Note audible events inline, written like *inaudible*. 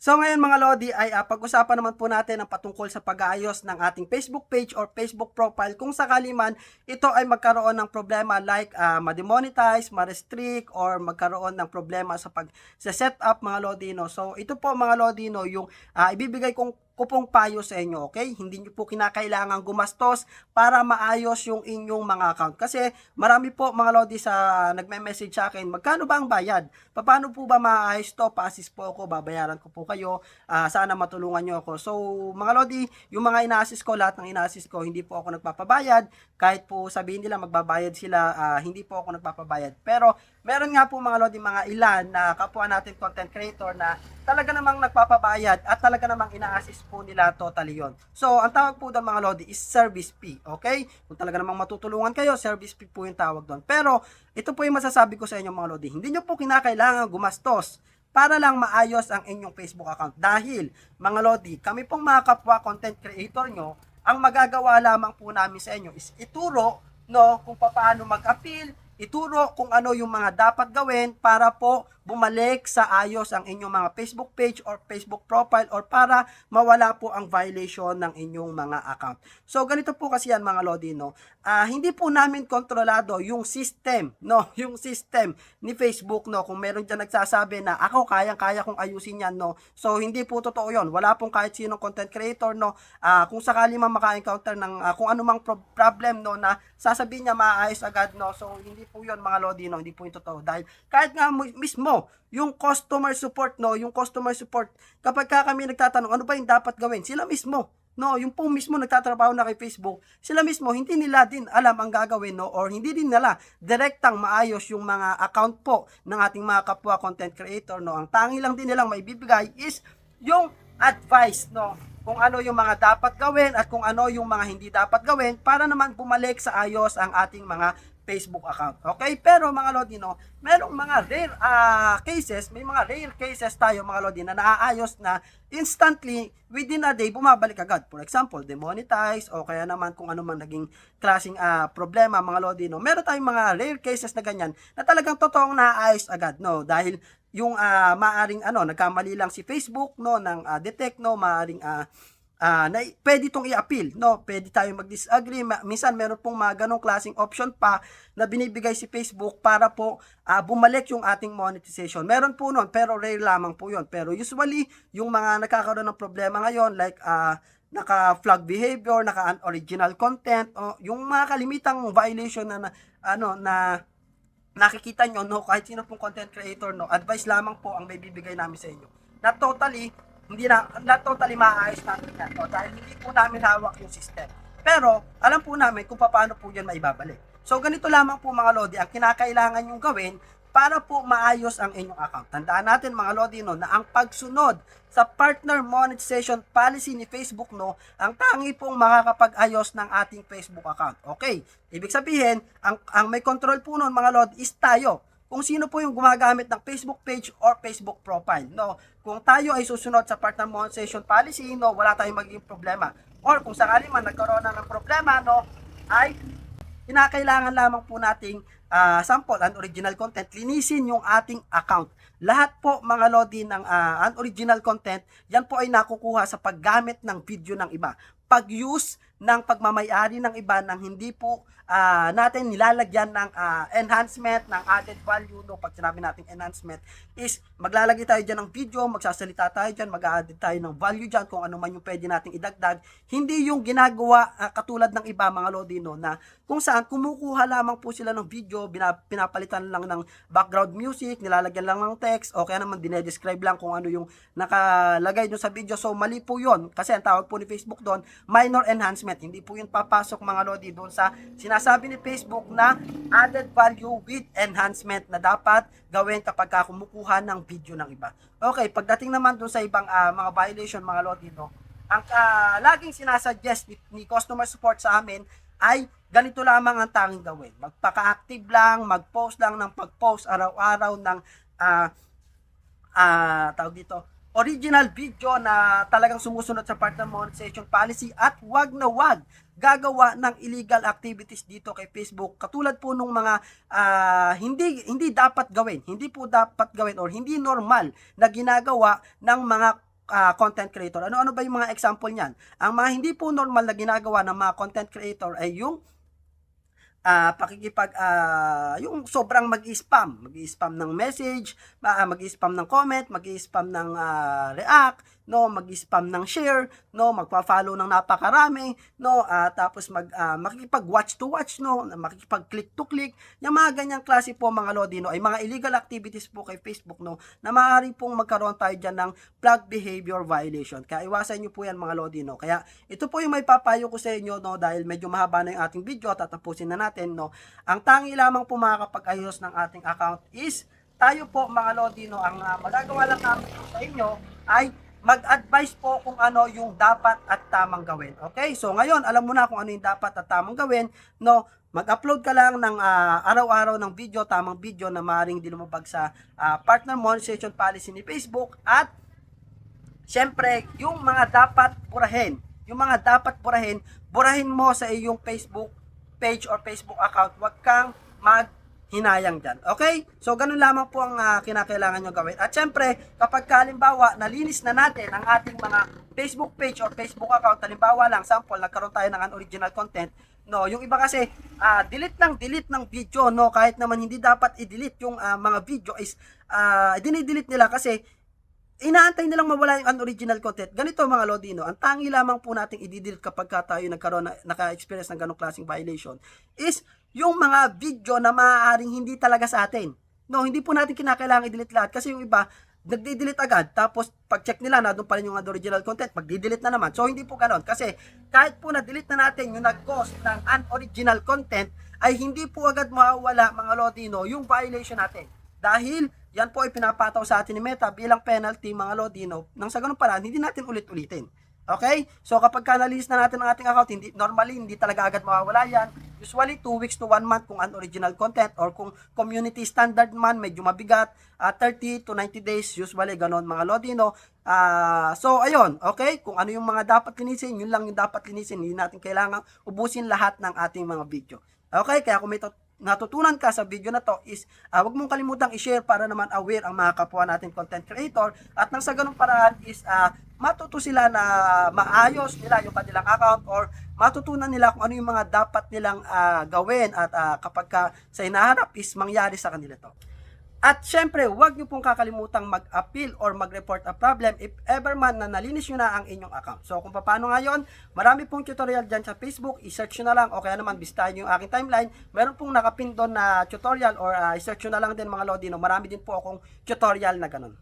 So ngayon mga Lodi ay ah, pag-usapan naman po natin ang patungkol sa pag-aayos ng ating Facebook page or Facebook profile kung sakali man ito ay magkaroon ng problema like ah, ma-demonetize, ma-restrict or magkaroon ng problema sa pag sa setup mga Lodi no. So ito po mga Lodi no yung ah, ibibigay kong kupong payo sa inyo, okay? Hindi nyo po kinakailangan gumastos para maayos yung inyong mga account. Kasi marami po mga Lodi sa nagme-message sa akin, magkano ba ang bayad? Paano po ba maayos to? Pa-assist po ako, babayaran ko po kayo. Ah, sana matulungan nyo ako. So, mga Lodi, yung mga ina-assist ko, lahat ng ina-assist ko, hindi po ako nagpapabayad. Kahit po sabihin nila magbabayad sila, ah, hindi po ako nagpapabayad. Pero, meron nga po mga Lodi, mga ilan na kapwa natin content creator na talaga namang nagpapabayad at talaga namang ina-assist po nila totally yon. So, ang tawag po doon mga Lodi is service fee, okay? Kung talaga namang matutulungan kayo, service fee po yung tawag doon. Pero, ito po yung masasabi ko sa inyo mga Lodi, hindi nyo po kinakailangan gumastos para lang maayos ang inyong Facebook account. Dahil, mga Lodi, kami pong mga kapwa content creator nyo, ang magagawa lamang po namin sa inyo is ituro no, kung paano mag-appeal, ituro kung ano yung mga dapat gawin para po bumalik sa ayos ang inyong mga Facebook page or Facebook profile or para mawala po ang violation ng inyong mga account. So ganito po kasi yan mga Lodi no. Ah, hindi po namin kontrolado yung system no, *laughs* yung system ni Facebook no. Kung meron diyan nagsasabi na ako kayang-kaya kong ayusin yan no. So hindi po totoo 'yon. Wala pong kahit sinong content creator no. Ah, kung sakali man maka-encounter ng ah, kung anumang pro- problem no na sasabihin niya maayos agad no. So hindi po 'yon mga Lodi no, hindi po 'yung totoo dahil kahit nga yung customer support no, yung customer support. Kapag ka kami nagtatanong ano ba yung dapat gawin, sila mismo No, yung po mismo nagtatrabaho na kay Facebook, sila mismo hindi nila din alam ang gagawin no? Or hindi din nila direktang maayos yung mga account po ng ating mga kapwa content creator no. Ang tangi lang din nilang maibibigay is yung advice no? Kung ano yung mga dapat gawin at kung ano yung mga hindi dapat gawin para naman bumalik sa ayos ang ating mga Facebook account. Okay? Pero mga Lodi, no, merong mga rare ah, cases, may mga rare cases tayo mga Lodi na naaayos na instantly within a day bumabalik agad. For example, demonetize o kaya naman kung ano man naging klaseng ah, problema mga Lodi, no. Meron tayong mga rare cases na ganyan na talagang totoong naaayos agad, no, dahil yung ah, maaring ano, nagkamali lang si Facebook no ng ah, detect no, maaring ah, ah na pwede itong i-appeal, no? Pwede tayong mag-disagree. Ma- minsan meron pong mga ganong klaseng option pa na binibigay si Facebook para po ah, bumalik yung ating monetization. Meron po nun, pero rare lamang po yun. Pero usually, yung mga nakakaroon ng problema ngayon, like ah, naka-flag behavior, naka-original content, o yung mga kalimitang violation na, na ano na nakikita nyo, no, kahit sino pong content creator, no, advice lamang po ang may bibigay namin sa inyo. Na totally, hindi na, na totally maayos namin yan, no, dahil hindi po namin hawak yung system. Pero, alam po namin kung paano po yan maibabalik. So, ganito lamang po mga Lodi, ang kinakailangan yung gawin para po maayos ang inyong account. Tandaan natin mga Lodi, no, na ang pagsunod sa partner monetization policy ni Facebook, no, ang tangi pong makakapag-ayos ng ating Facebook account. Okay, ibig sabihin, ang, ang may control po nun mga Lodi is tayo kung sino po yung gumagamit ng Facebook page or Facebook profile. No, kung tayo ay susunod sa partner monetization policy, no, wala tayong magiging problema. Or kung sakali man nagkaroon na ng problema, no, ay kinakailangan lamang po nating ah, sample and original content, linisin yung ating account. Lahat po mga lodi ng ah, unoriginal content, yan po ay nakukuha sa paggamit ng video ng iba. Pag-use ng pagmamayari ng iba nang hindi po ah, natin nilalagyan ng ah, enhancement, ng added value, no? pag sinabi natin enhancement, is maglalagay tayo dyan ng video, magsasalita tayo dyan, mag-added tayo ng value dyan, kung ano man yung pwede nating idagdag. Hindi yung ginagawa ah, katulad ng iba mga lodi, no? na kung saan kumukuha lamang po sila ng video, bina- pinapalitan lang ng background music, nilalagyan lang ng text, o kaya naman dinedescribe lang kung ano yung nakalagay doon sa video. So, mali po yon Kasi ang tawag po ni Facebook doon, minor enhancement. Hindi po yun papasok mga lodi doon sa sinasabi ni Facebook na added value with enhancement na dapat gawin kapag ka kumukuha ng video ng iba. Okay, pagdating naman doon sa ibang ah, mga violation mga lodi, no, ang ah, laging sinasuggest ni, ni customer support sa amin ay ganito lamang ang tanging gawin. Magpaka-active lang, mag-post lang ng pag-post araw-araw ng ah ah tawag dito, original video na talagang sumusunod sa partner monetization policy at wag na wag gagawa ng illegal activities dito kay Facebook katulad po nung mga ah, hindi hindi dapat gawin hindi po dapat gawin or hindi normal na ginagawa ng mga ah, content creator. Ano-ano ba yung mga example niyan? Ang mga hindi po normal na ginagawa ng mga content creator ay yung ah pakikipag ah, yung sobrang mag-spam, mag-spam ng message, uh, mag-spam ng comment, mag-spam ng ah, react, no, mag-spam ng share, no, magpa-follow ng napakarami, no, ah, tapos mag ah, makikipag-watch to watch, no, makikipag-click to click. Yung mga ganyang klase po mga lodi, no, ay mga illegal activities po kay Facebook, no, na maaari pong magkaroon tayo diyan ng flag behavior violation. Kaya iwasan niyo po yan mga lodi, no. Kaya ito po yung may papayo ko sa inyo, no, dahil medyo mahaba na yung ating video, tatapusin na natin, no. Ang tangi lamang po makakapag-ayos ng ating account is tayo po mga lodi, no, ang uh, magagawa lang namin sa inyo ay mag-advise po kung ano yung dapat at tamang gawin. Okay? So ngayon, alam mo na kung ano yung dapat at tamang gawin, no? Mag-upload ka lang ng ah, araw-araw ng video, tamang video na maaaring di lumabag sa ah, partner monetization policy ni Facebook at Siyempre, yung mga dapat burahin, yung mga dapat burahin, burahin mo sa iyong Facebook page or Facebook account. Huwag kang maghinayang dyan. Okay? So, ganun lamang po ang ah, kinakailangan nyo gawin. At syempre, kapag halimbawa, nalinis na natin ang ating mga Facebook page or Facebook account, halimbawa lang, sample, nagkaroon tayo ng unoriginal content, No, yung iba kasi ah, delete lang delete ng video no kahit naman hindi dapat i-delete yung ah, mga video is uh, dinidelete nila kasi inaantay nilang mawala yung unoriginal content. Ganito mga Lodino, ang tangi lamang po nating i-delete kapag ka tayo nagkaroon na, naka-experience ng ganong klaseng violation is yung mga video na maaaring hindi talaga sa atin. No, hindi po natin kinakailangan i-delete lahat kasi yung iba nagdi-delete agad tapos pag-check nila na doon pa rin yung original content, magdi-delete na naman. So hindi po ganoon kasi kahit po na-delete na natin yung nag-cause ng unoriginal content ay hindi po agad mawawala mga Lodino yung violation natin. Dahil yan po ay pinapataw sa atin ni Meta bilang penalty mga Lodino nang sa ganun paraan hindi natin ulit-ulitin. Okay? So kapag ka na-release na natin ang ating account, hindi, normally hindi talaga agad mawawala yan. Usually 2 weeks to 1 month kung unoriginal content or kung community standard man, medyo mabigat, uh, 30 to 90 days, usually ganon mga Lodino. Uh, so ayun, okay? Kung ano yung mga dapat linisin, yun lang yung dapat linisin. Hindi natin kailangan ubusin lahat ng ating mga video. Okay? Kaya kung may natutunan ka sa video na to is uh, wag mong kalimutang i-share para naman aware ang mga kapwa natin content creator at nang sa ganung paraan is uh, matuto sila na maayos nila yung kanilang account or matutunan nila kung ano yung mga dapat nilang uh, gawin at uh, kapag ka sa hinaharap is mangyari sa kanila to. At syempre, huwag niyo pong kakalimutang mag-appeal or mag-report a problem if ever man na nalinis nyo na ang inyong account. So kung paano ngayon, marami pong tutorial dyan sa Facebook, i-search nyo na lang o kaya naman bistahin nyo yung aking timeline. Meron pong nakapin doon na tutorial or uh, i-search nyo na lang din mga Lodino. Marami din po akong tutorial na ganun.